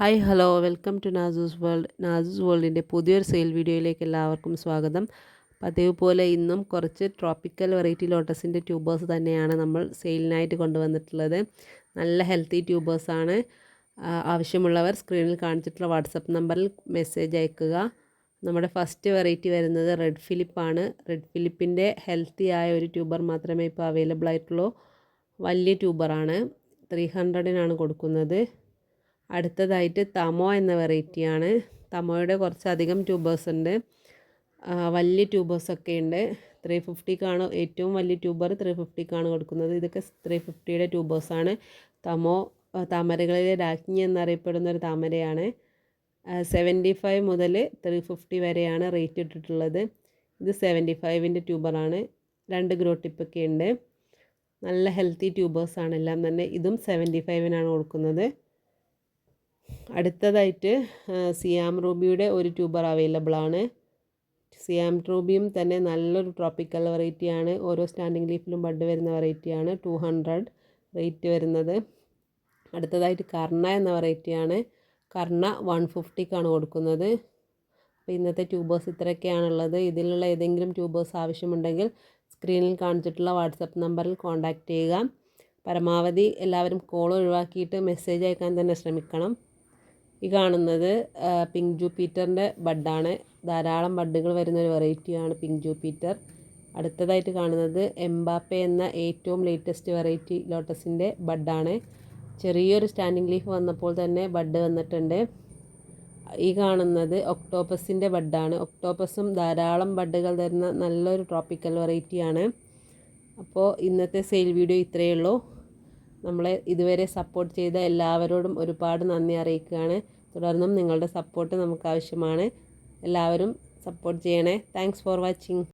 Hi hello welcome to Nasus world Nasus വേൾഡിന്റെ പുതിയൊരു sale വീഡിയോയിലേക്ക് എല്ലാവർക്കും സ്വാഗതം. പതിവ് പോലെ ഇന്നും കുറച്ച് ട്രോപ്പിക്കൽ വെറൈറ്റി ലോട്ടസിന്റെ ട്യൂബേഴ്സ് തന്നെയാണ് നമ്മൾ സെയിലിനായിട്ട് കൊണ്ടുവന്നിട്ടുള്ളത്. നല്ല ഹെൽത്തി ട്യൂബേഴ്സാണ്. ആവശ്യമുള്ളവർ സ്ക്രീനിൽ കാണിച്ചിട്ടുള്ള വാട്സപ്പ് നമ്പറിൽ മെസ്സേജ് അയക്കുക. നമ്മുടെ ഫസ്റ്റ് വെറൈറ്റി വരുന്നത് റെഡ് ഫിലിപ്പാണ്. റെഡ് ഫിലിപ്പിന്റെ ഹെൽത്തി ആയ ഒരു ട്യൂബർ മാത്രമേ ഇപ്പോൾ അവൈലബിൾ ആയിട്ടുള്ളൂ. വലിയ ട്യൂബറാണ്. ത്രീ ഹൺഡ്രഡിനാണ് കൊടുക്കുന്നത്. അടുത്തതായിട്ട് തമോ എന്ന വെറൈറ്റിയാണ് തമോയുടെ കുറച്ചധികം ട്യൂബേഴ്സ് ഉണ്ട്. വലിയ ട്യൂബേഴ്സൊക്കെ ഉണ്ട്. ത്രീ ഫിഫ്റ്റിക്കാണ് ഏറ്റവും വലിയ ട്യൂബർ ത്രീ ഫിഫ്റ്റിക്കാണ് കൊടുക്കുന്നത്. ഇതൊക്കെ ത്രീ ഫിഫ്റ്റിയുടെ ട്യൂബേഴ്സാണ് തമോ താമരകളിലെ രാജ്ഞി എന്നറിയപ്പെടുന്ന ഒരു താമരയാണ്. സെവന്റി ഫൈവ് മുതൽ ത്രീ ഫിഫ്റ്റി വരെയാണ് റേറ്റ് ഇട്ടിട്ടുള്ളത്. ഇത് സെവന്റി ഫൈവിന്റെ ട്യൂബറാണ് രണ്ട് ഗ്രോ ടിപ്പൊക്കെ ഉണ്ട്. നല്ല ഹെൽത്തി ട്യൂബേഴ്സാണ് എല്ലാം തന്നെ. ഇതും സെവന്റി ഫൈവിനാണ് കൊടുക്കുന്നത്. അടുത്തതായിട്ട് സിയാം റൂബിയുടെ ഒരു ട്യൂബർ അവൈലബിൾ ആണ്. സിയാം റൂബിയും തന്നെ നല്ലൊരു ട്രോപ്പിക്കൽ വെറൈറ്റിയാണ് ഓരോ സ്റ്റാൻഡിങ് ലീഫിലും ബഡ് വരുന്ന വെറൈറ്റിയാണ് ടു ഹൺഡ്രഡ് റേറ്റ് വരുന്നത്. അടുത്തതായിട്ട് കർണ എന്ന വെറൈറ്റിയാണ് കർണ വൺ ഫിഫ്റ്റിക്കാണ് കൊടുക്കുന്നത്. അപ്പോൾ ഇന്നത്തെ ട്യൂബേഴ്സ് ഇത്രയൊക്കെയാണുള്ളത്. ഇതിലുള്ള ഏതെങ്കിലും ട്യൂബേഴ്സ് ആവശ്യമുണ്ടെങ്കിൽ സ്ക്രീനിൽ കാണിച്ചിട്ടുള്ള വാട്സപ്പ് നമ്പറിൽ കോൺടാക്റ്റ് ചെയ്യുക. പരമാവധി എല്ലാവരും കോൾ ഒഴിവാക്കിയിട്ട് മെസ്സേജ് അയക്കാൻ തന്നെ ശ്രമിക്കണം. ഈ കാണുന്നത് പിങ്ക് ജൂപ്പിറ്ററിന്റെ ബഡാണ്. ധാരാളം ബഡുകൾ വരുന്ന ഒരു വെറൈറ്റിയാണ് പിങ്ക് ജൂപ്പിറ്റർ. അടുത്തതായിട്ട് കാണുന്നത് എംബാപ്പെ എന്ന ഏറ്റവും ലേറ്റസ്റ്റ് വെറൈറ്റി ലോട്ടസിന്റെ ബഡാണ്. ചെറിയൊരു സ്റ്റാൻഡിങ് ലീഫ് വന്നപ്പോൾ തന്നെ ബഡ് വന്നിട്ടുണ്ട്. ഈ കാണുന്നത് ഒക്ടോപ്പസിന്റെ ബഡാണ്. ഒക്ടോപ്പസും ധാരാളം ബഡുകൾ തരുന്ന നല്ലൊരു ട്രോപ്പിക്കൽ വെറൈറ്റിയാണ്. അപ്പോൾ ഇന്നത്തെ സെയിൽ വീഡിയോ ഇത്രയേ ഉള്ളൂ. നമ്മളെ ഇതുവരെ സപ്പോർട്ട് ചെയ്ത എല്ലാവരോടും ഒരുപാട് നന്ദി അറിയിക്കുകയാണ്. തുടർന്നും നിങ്ങളുടെ സപ്പോർട്ട് നമുക്ക് ആവശ്യമാണ്. എല്ലാവരും സപ്പോർട്ട് ചെയ്യണേ. Thanks for watching